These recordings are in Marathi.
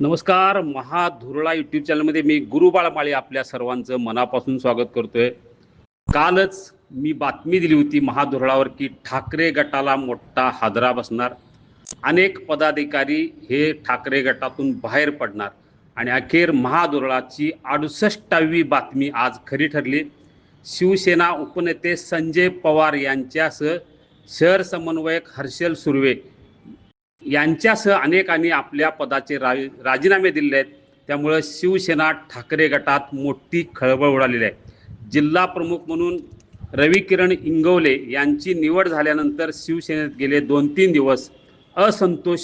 नमस्कार महाधुरळा यूट्यूब चॅनलमध्ये मी गुरुबाळ माळी आपल्या सर्वांचं मनापासून स्वागत करतोय. कालच मी बातमी दिली होती महाधुरळावर की ठाकरे गटाला मोठा हादरा बसणार. अनेक पदाधिकारी हे ठाकरे गटातून बाहेर पडणार. आणि अखेर महाधुरळाची अडुसष्टावी बातमी आज खरी ठरली. शिवसेना उपनेते संजय पवार यांच्यासह शहर समन्वयक हर्षल सुर्वे यांच्यासह अनेकांनी आपल्या पदाचे रा राजीनामे दिले आहेत. त्यामुळं शिवसेना ठाकरे गटात मोठी खळबळ उडालेली आहे. जिल्हा प्रमुख म्हणून रवी किरण इंगवले यांची निवड झाल्यानंतर शिवसेनेत गेले दोन तीन दिवस. असंतोष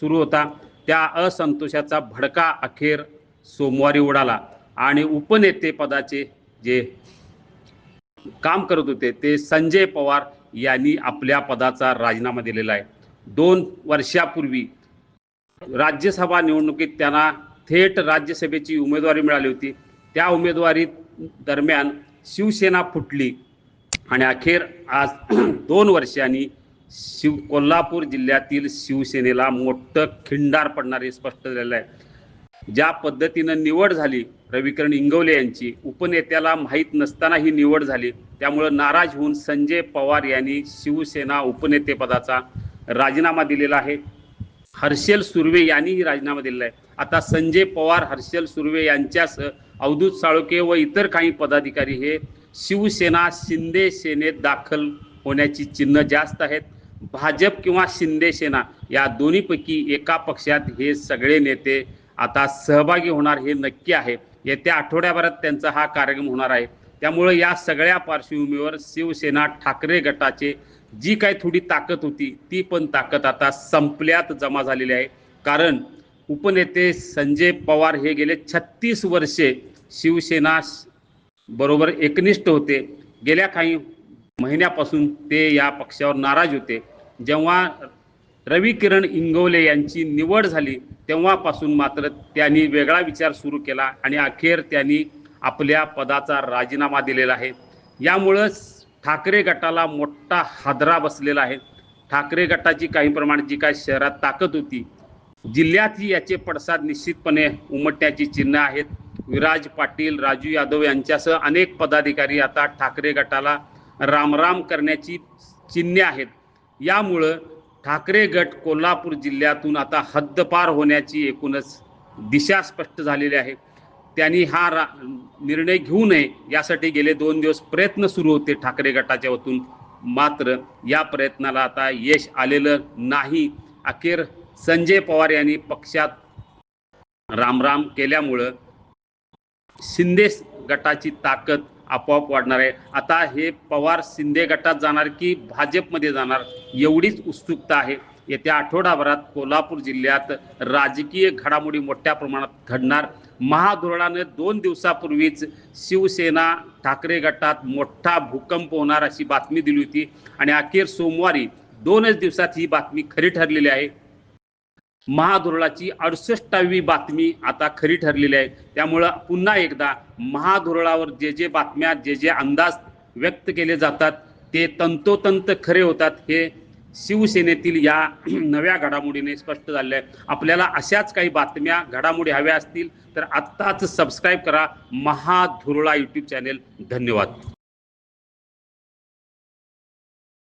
सुरू होता. त्या असंतोषाचा भडका अखेर सोमवारी उडाला. आणि उपनेते पदाचे जे काम करत होते ते संजय पवार यांनी आपल्या पदाचा राजीनामा दिलेला आहे. दोन वर्षापूर्वी राज्यसभा निवडणुकीत त्यांना थेट राज्यसभेची उमेदवारी मिळाली होती. त्या उमेदवारी दरम्यान शिवसेना फुटली आणि अखेर आज दोन वर्षांनी शिव कोल्हापूर जिल्ह्यातील शिवसेनेला मोठं खिंडार पडणारे स्पष्ट झालेलं आहे. ज्या पद्धतीनं निवड झाली रविकरण इंगवले यांची उपनेत्याला माहीत नसताना ही निवड झाली त्यामुळं नाराज होऊन संजय पवार यांनी शिवसेना उपनेतेपदाचा राजीनामा दिलेला आहे. हर्षल सुर्वे यांनीही राजीनामा दिलेला आहे. आता संजय पवार हर्षल सुर्वे यांच्यासह अवधूत साळुके व इतर काही पदाधिकारी हे शिवसेना शिंदे सेनेत दाखल होण्याची चिन्ह जास्त आहेत. भाजप किंवा शिंदे सेना या दोन्हीपैकी एका पक्षात हे सगळे नेते आता सहभागी होणार हे नक्की आहे. येत्या आठवड्याभरात त्यांचा हा कार्यक्रम होणार आहे. त्यामुळे या सगळ्या पार्श्वभूमीवर शिवसेना ठाकरे गटाचे जी काही थोडी ताकद होती ती पण ताकद आता संपल्यात जमा झालेली आहे. कारण उपनेते संजय पवार हे गेले छत्तीस वर्षे शिवसेना बरोबर एकनिष्ठ होते. गेल्या काही महिन्यापासून ते या पक्षावर नाराज होते. जेव्हा रवी किरण इंगवले यांची निवड झाली तेव्हापासून मात्र त्यांनी वेगळा विचार सुरू केला आणि अखेर त्यांनी आपल्या पदाचा राजीनामा दिलेला आहे. यामुळंच ठाकरे गटाला मोठा हादरा बसलेला आहे. ठाकरे गटाची काही प्रमाणात जी काय शहरात ताकद होती जिल्ह्यातही याचे पडसाद निश्चितपणे उमटण्याची चिन्ह आहेत. विराज पाटील राजू यादव यांच्यासह अनेक पदाधिकारी आता ठाकरे गटाला रामराम करण्याची चिन्हे आहेत. यामुळं ठाकरे गट कोल्हापूर जिल्ह्यातून आता हद्दपार होण्याची एकूणच दिशा स्पष्ट झालेली आहे. त्यांनी हा रा निर्णय घेऊ नये यासाठी गेले दोन दिवस प्रयत्न सुरू होते ठाकरे गटाच्या वतून. मात्र या प्रयत्नाला आता यश आलेलं नाही. अखेर संजय पवार यांनी पक्षात रामराम केल्यामुळं शिंदे गटाची ताकद आपोआप वाढणार आहे. आता हे पवार शिंदे गटात जाणार की भाजपमध्ये जाणार एवढीच उत्सुकता आहे. येत्या आठवडाभरात कोल्हापूर जिल्ह्यात राजकीय घडामोडी मोठ्या प्रमाणात घडणार. महाधोरणाने दोन दिवसापूर्वीच शिवसेना ठाकरे गटात मोठा भूकंप होणार अशी बातमी दिली होती आणि अखेर सोमवारी दोनच दिवसात ही बातमी खरी ठरलेली आहे. महाधुरळाची अडुसष्टावी बातमी आता खरी ठरलेली आहे. त्यामुळं पुन्हा एकदा महाधुरळावर जे जे बातम्या जे जे अंदाज व्यक्त केले जातात ते तंतोतंत खरे होतात हे शिवसेनेतील या नव्या घडामोडीने स्पष्ट झाले आहे. आपल्याला अशाच काही बातम्या घडामोडी हव्या असतील तर आत्ताच सबस्क्राईब करा. महाधुरळा यूट्यूब चॅनेल धन्यवाद.